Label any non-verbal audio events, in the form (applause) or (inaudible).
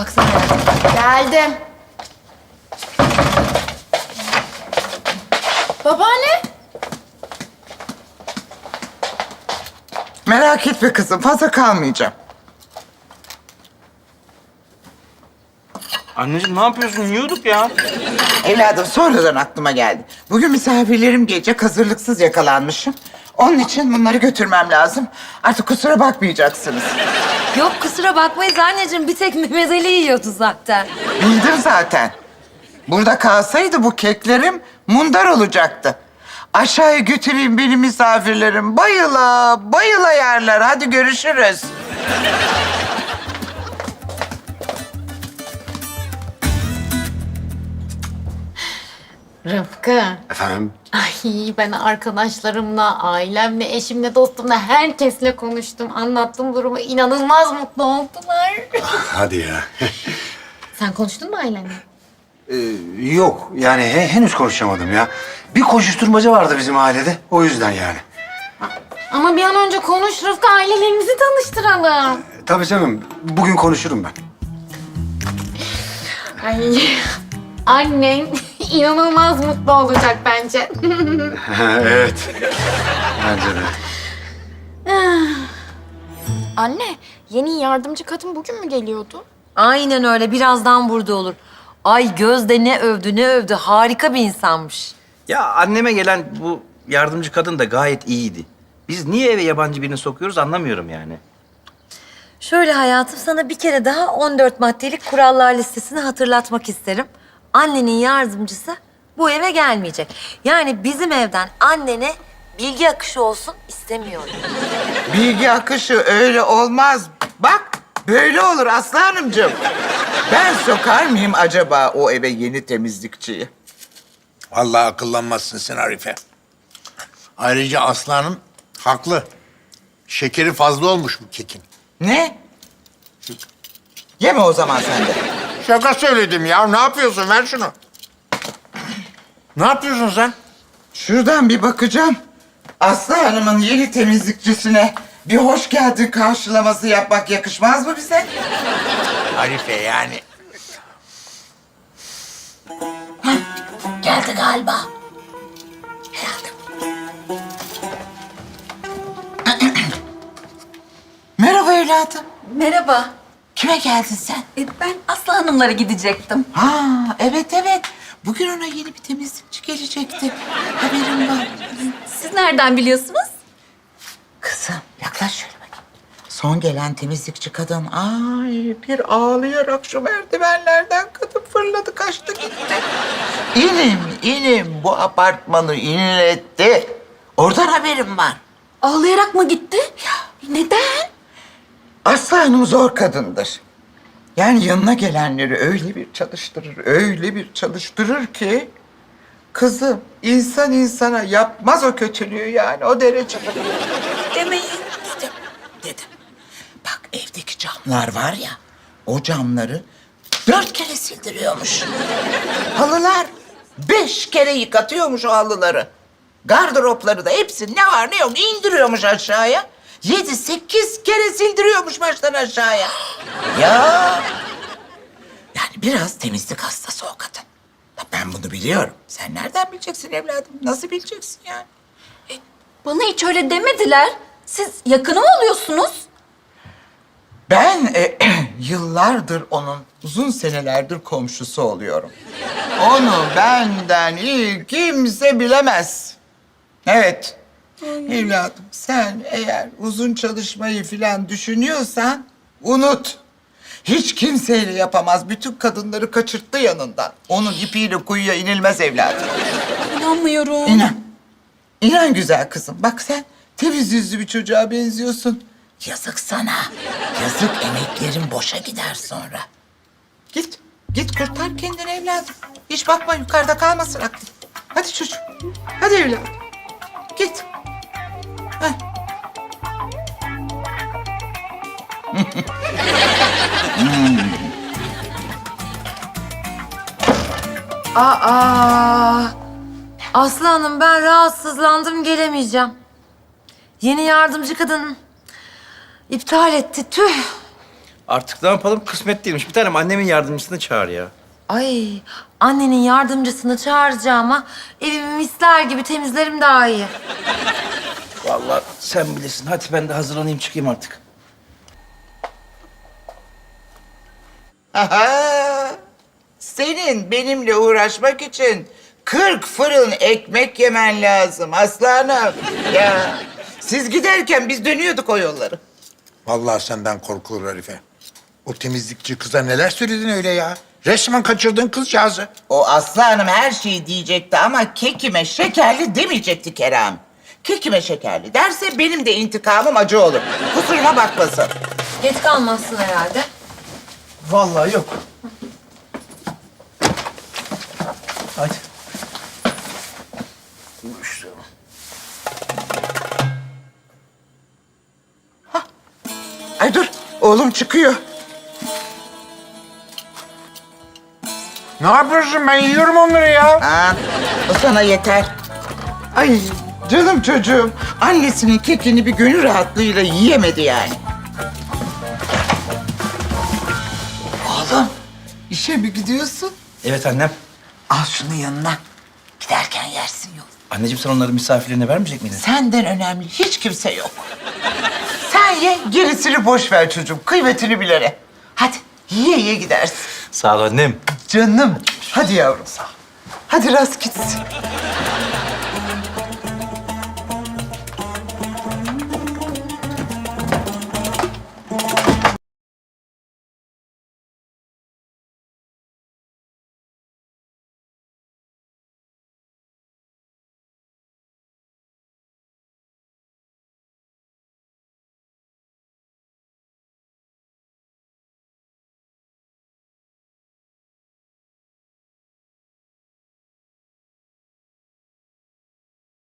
Baksana. Geldim. Babaanne. Merak etme kızım, fazla kalmayacağım. Anneciğim ne yapıyorsun? Yiyorduk ya. Evladım sonradan aklıma geldi. Bugün misafirlerim gelecek, hazırlıksız yakalanmışım. Onun için bunları götürmem lazım. Artık kusura bakmayacaksınız. Yok kusura bakmayız anneciğim. Bir tek Mehmet Ali yiyordu zaten. Bildim zaten. Burada kalsaydı bu keklerim mundar olacaktı. Aşağıya götüreyim benim misafirlerim. Bayıla, bayıla yerler. Hadi görüşürüz. Rıfkı. Efendim? Ay ben arkadaşlarımla, ailemle, eşimle, dostumla, herkesle konuştum. Anlattım durumu. inanılmaz mutlu oldular. Hadi ya. (laughs) Sen konuştun mu ailenle? Ee, yok yani he- henüz konuşamadım ya. Bir koşuşturmaca vardı bizim ailede. O yüzden yani. Ama bir an önce konuş Rıfkı. Ailelerimizi tanıştıralım. Ee, Tabii canım. Bugün konuşurum ben. Ay annen inanılmaz mutlu olacak bence. evet. Bence de. Anne, yeni yardımcı kadın bugün mü geliyordu? Aynen öyle. Birazdan burada olur. Ay Gözde ne övdü ne övdü. Harika bir insanmış. Ya anneme gelen bu yardımcı kadın da gayet iyiydi. Biz niye eve yabancı birini sokuyoruz anlamıyorum yani. Şöyle hayatım sana bir kere daha 14 maddelik kurallar listesini hatırlatmak isterim. Annenin yardımcısı bu eve gelmeyecek. Yani bizim evden annene bilgi akışı olsun istemiyorum. Bilgi akışı öyle olmaz. Bak böyle olur Aslı Hanımcığım. Ben sokar mıyım acaba o eve yeni temizlikçiyi? Vallahi akıllanmazsın sen Arife. Ayrıca aslanım haklı. Şekeri fazla olmuş bu kekin. Ne? Yeme o zaman sen de. Şaka söyledim ya. Ne yapıyorsun? Ver şunu. Ne yapıyorsun sen? Şuradan bir bakacağım. Aslı Hanım'ın yeni temizlikçisine bir hoş geldin karşılaması yapmak yakışmaz mı bize? Arife yani. Geldi galiba. Merhaba evladım. Merhaba. Kime geldin sen? E, Ben Aslı Hanımlara gidecektim. Ha evet evet. Bugün ona yeni bir temizlikçi gelecekti. Haberim var. Siz nereden biliyorsunuz? Kızım yaklaş şöyle bakayım. Son gelen temizlikçi kadın ay bir ağlayarak şu merdivenlerden kadın fırladı kaçtı gitti. İnim inim bu apartmanı inletti. Oradan haberim var. Ağlayarak mı gitti? Ya neden? Aslı Hanım zor kadındır. Yani yanına gelenleri öyle bir çalıştırır, öyle bir çalıştırır ki... Kızım, insan insana yapmaz o kötülüğü yani, o derece. Demeyin. Dedim, dedim. Bak evdeki camlar var ya, o camları dört kere sildiriyormuş. Halılar beş kere yıkatıyormuş o halıları. Gardıropları da hepsi ne var ne yok indiriyormuş aşağıya. Yedi sekiz kere sildiriyormuş baştan aşağıya. ya. Yani biraz temizlik hastası o kadın. Ya Ben bunu biliyorum. Sen nereden bileceksin evladım? Nasıl bileceksin yani? Bana hiç öyle demediler. Siz yakını mı oluyorsunuz? Ben e, (clears throat) yıllardır onun uzun senelerdir komşusu oluyorum. Onu benden iyi kimse bilemez. Evet. Evladım sen eğer uzun çalışmayı filan düşünüyorsan unut. Hiç kimseyle yapamaz. Bütün kadınları kaçırttı yanından. Onun ipiyle kuyuya inilmez evladım. İnanmıyorum. İnan. İnan güzel kızım. Bak sen temiz yüzlü bir çocuğa benziyorsun. Yazık sana. Yazık emeklerin boşa gider sonra. Git. Git kurtar kendini evladım. Hiç bakma yukarıda kalmasın aklın. Hadi çocuğum. Hadi evladım. Git. Aa! Aslı Hanım ben rahatsızlandım gelemeyeceğim. Yeni yardımcı kadın iptal etti. Tüh. Artık ne yapalım? Kısmet değilmiş. Bir tanem annemin yardımcısını çağır ya. Ay annenin yardımcısını çağıracağıma evimi misler gibi temizlerim daha iyi. Vallahi sen bilirsin. Hadi ben de hazırlanayım çıkayım artık. Aha! Senin benimle uğraşmak için 40 fırın ekmek yemen lazım aslanım. Ya siz giderken biz dönüyorduk o yolları. Vallahi senden korkulur Arife. O temizlikçi kıza neler söyledin öyle ya? Resmen kaçırdın kızcağızı. O Aslı Hanım her şeyi diyecekti ama kekime şekerli demeyecekti Kerem. Kekime şekerli derse benim de intikamım acı olur. Kusuruma bakmasın. Geç kalmazsın herhalde. Vallahi yok. Hadi. Ay dur oğlum çıkıyor. Ne yapıyorsun? Ben yiyorum onları ya. Aa, o sana yeter. Ay canım çocuğum. Annesinin kekini bir gönül rahatlığıyla yiyemedi yani. Oğlum işe mi gidiyorsun? Evet annem. Al şunu yanına. Giderken yersin yol. Anneciğim sen onların misafirlerine vermeyecek miydin? Senden önemli hiç kimse yok. Sen ye, gerisini boş ver çocuğum. Kıymetini bilere. Hadi yiye yiye gidersin. Sağ ol annem. Canım. Hadi yavrum. Hadi rast gitsin.